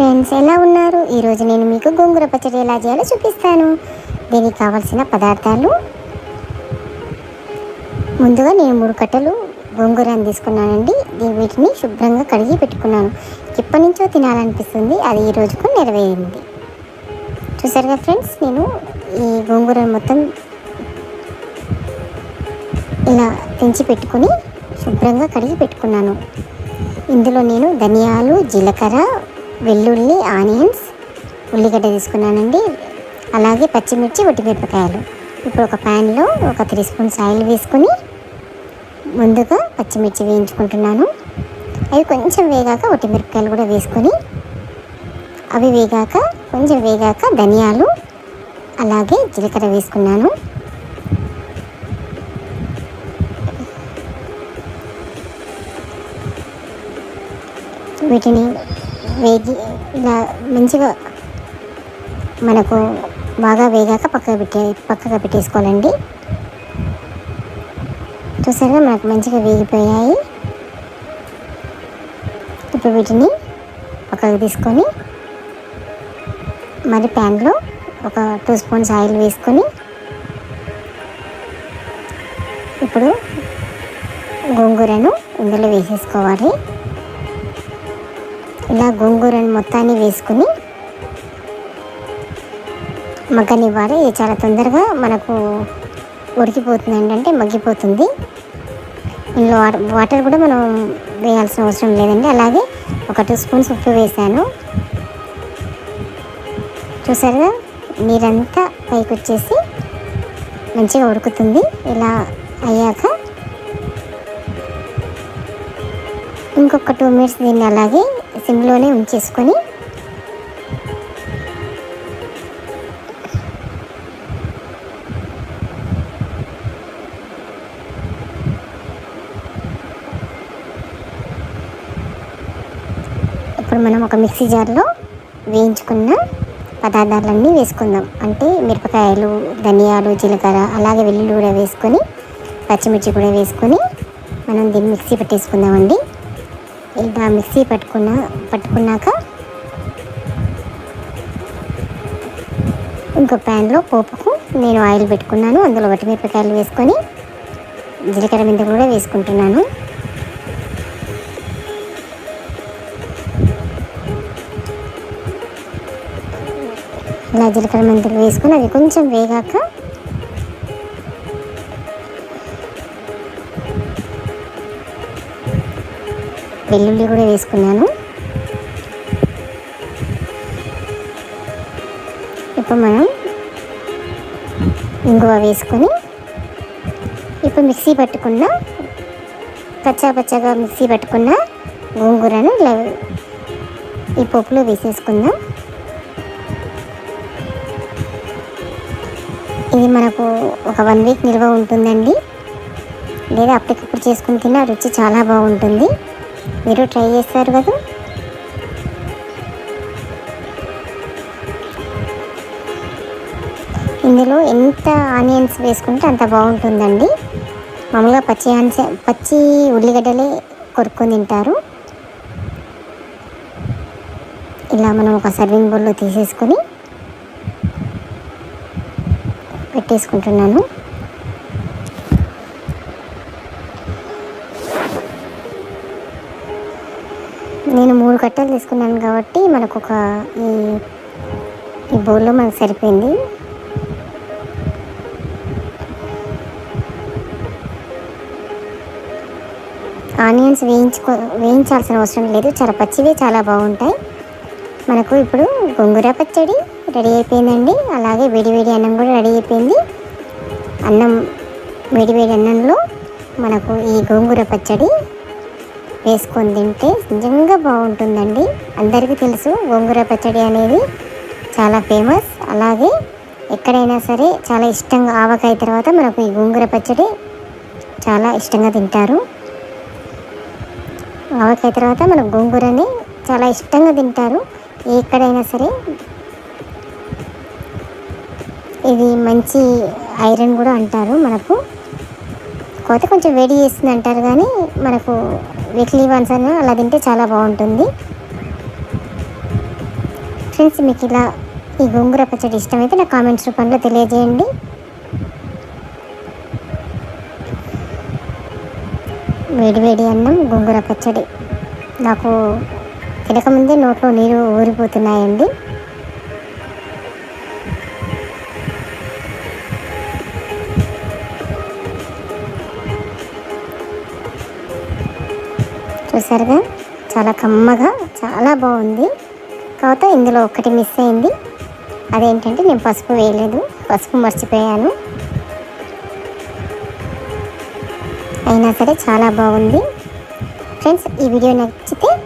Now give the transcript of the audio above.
Friends ఎలా ఉన్నారు? ఈరోజు నేను మీకు గోంగూర పచ్చడి ఎలా చేయాలో చూపిస్తాను. దీనికి కావాల్సిన పదార్థాలు. ముందుగా నేను మూడు కట్టలు గోంగూరని తీసుకున్నానండి. వీటిని శుభ్రంగా కడిగి పెట్టుకున్నాను. ఎప్పటి నుంచో తినాలనిపిస్తుంది. అది ఈ రోజుకు నెరవేరింది. చూసారుగా ఫ్రెండ్స్ నేను ఈ గోంగూరను మొత్తం ఇలా తెంచి పెట్టుకుని శుభ్రంగా కడిగి పెట్టుకున్నాను. ఇందులో నేను ధనియాలు జీలకర్ర వెల్లుల్లి ఆనియన్స్ ఉల్లిగడ్డ తీసుకున్నానండి. అలాగే పచ్చిమిర్చి ఉట్టిమిరపకాయలు. ఇప్పుడు ఒక ప్యాన్లో ఒక త్రీ స్పూన్స్ ఆయిల్ వేసుకొని ముందుగా పచ్చిమిర్చి వేయించుకుంటున్నాను. అవి కొంచెం వేగాక ఉట్టిమిరపకాయలు కూడా వేసుకొని అవి వేగాక కొంచెం వేగాక ధనియాలు అలాగే జీలకర్ర వేసుకున్నాను. వీటిని వేగి ఇలా మంచిగా మనకు బాగా వేగాక పక్కకు పెట్టే పక్కగా పెట్టేసుకోవాలండి. చూసారుగా మనకు మంచిగా వేగిపోయాయి. ఇప్పుడు వీటిని పక్కకు తీసుకొని మరి ప్యాన్లో ఒక టూ స్పూన్స్ ఆయిల్ వేసుకొని ఇప్పుడు గోంగూరను ఇందులో వేసేసుకోవాలి. ఇలా గోంగూరను మొత్తాన్ని వేసుకుని మగ్గనివ్వాలి ఇది చాలా తొందరగా మనకు ఉడికిపోతుంది. ఏంటంటే మగ్గిపోతుంది. ఇందులో వాటర్ వాటర్ కూడా మనం వేయాల్సిన అవసరం లేదండి. అలాగే ఒక టూ స్పూన్స్ ఉప్పు వేసాను. చూసారుగా? నీరంతా పైకి వచ్చేసి మంచిగా ఉడుకుతుంది. ఇలా అయ్యాక ఇంకొక టూ మినిట్స్ దీన్ని అలాగే సిమ్లోనే ఉంచేసుకొని ఇప్పుడు మనం ఒక మిక్సీ జార్లో వేయించుకున్న పదార్థాలన్నీ వేసుకుందాం. అంటే మిరపకాయలు ధనియాలు జీలకర్ర అలాగే వెల్లుల్లి కూడా వేసుకొని పచ్చిమిర్చి కూడా వేసుకొని మనం దీన్ని మిక్సీ పట్టేసుకుందామండి. ఇలా మిక్సీ పట్టుకున్న పట్టుకున్నాక ఇంకో ప్యాన్లో పోపుకు నేను ఆయిల్ పెట్టుకున్నాను. అందులో వట్టిమిరపకాయలు వేసుకొని జీలకర్ర మెంతులు కూడా వేసుకుంటున్నాను. ఇలా జీలకర్ర మెంతులు వేసుకొని అది కొంచెం వేగాక వెల్లుల్లి కూడా వేసుకున్నాను. ఇప్పుడు మనం ఇంగువ వేసుకొని ఇప్పుడు మిక్సీ పట్టుకున్న పచ్చా పచ్చగా మిక్సీ పట్టుకున్న గోంగూరను ఇలా ఈ పప్పులో వేసేసుకుందాం. ఇది మనకు ఒక వన్ వీక్ నిల్వ ఉంటుందండి. లేదా అప్పటికప్పుడు చేసుకుని తిన్న రుచి చాలా బాగుంటుంది. మీరు ట్రై చేస్తారు కదా? ఇందులో ఎంత ఆనియన్స్ వేసుకుంటే అంత బాగుంటుందండి. మామూలుగా పచ్చి ఆనియన్స్ పచ్చి ఉల్లిగడ్డలే కొరుక్కొని తింటారు. ఇలా మనం ఒక సర్వింగ్ బౌల్లో తీసేసుకొని పెట్టేసుకుంటున్నాను. నేను మూడు కట్టలు తీసుకున్నాను కాబట్టి మనకు ఒక ఈ ఈ బౌల్లో మనకు సరిపోయింది. ఆనియన్స్ వేయించుకో వేయించాల్సిన అవసరం లేదు. చాలా పచ్చివి చాలా బాగుంటాయి. మనకు ఇప్పుడు గోంగూర పచ్చడి రెడీ అయిపోయిందండి. అలాగే వేడి వేడి అన్నం కూడా రెడీ అయిపోయింది. అన్నం వేడి వేడి అన్నంలో మనకు ఈ గోంగూర పచ్చడి వేసుకొని తింటే నిజంగా బాగుంటుందండి. అందరికీ తెలుసు గోంగూర పచ్చడి అనేది చాలా ఫేమస్. అలాగే ఎక్కడైనా సరే చాలా ఇష్టంగా ఆవకాయ తర్వాత మనకు ఈ గోంగూర పచ్చడి చాలా ఇష్టంగా తింటారు. ఆవకాయ తర్వాత మనం గోంగూరని చాలా ఇష్టంగా తింటారు. ఎక్కడైనా సరే ఇది మంచి ఐరన్ కూడా అంటారు మనకు. కాకపోతే కొంచెం వేడి చేస్తుంది అంటారు కానీ మనకు వీక్లీ వన్స్ అని అలా తింటే చాలా బాగుంటుంది. ఫ్రెండ్స్ మీకు ఇలా ఈ గోంగూర పచ్చడి ఇష్టమైతే నా కామెంట్స్ రూపంలో తెలియజేయండి. వేడి వేడి అన్నం గోంగూర పచ్చడి. నాకు తినకముందే నోట్లో నీరు ఊరిపోతున్నాయండి. చూసారుగా? చాలా కమ్మగా చాలా బాగుంది. కాకపోతే ఇందులో ఒకటి మిస్ అయింది. అదేంటంటే నేను పసుపు వేయలేదు. పసుపు మర్చిపోయాను. అయినా సరే చాలా బాగుంది. ఫ్రెండ్స్ ఈ వీడియో నచ్చితే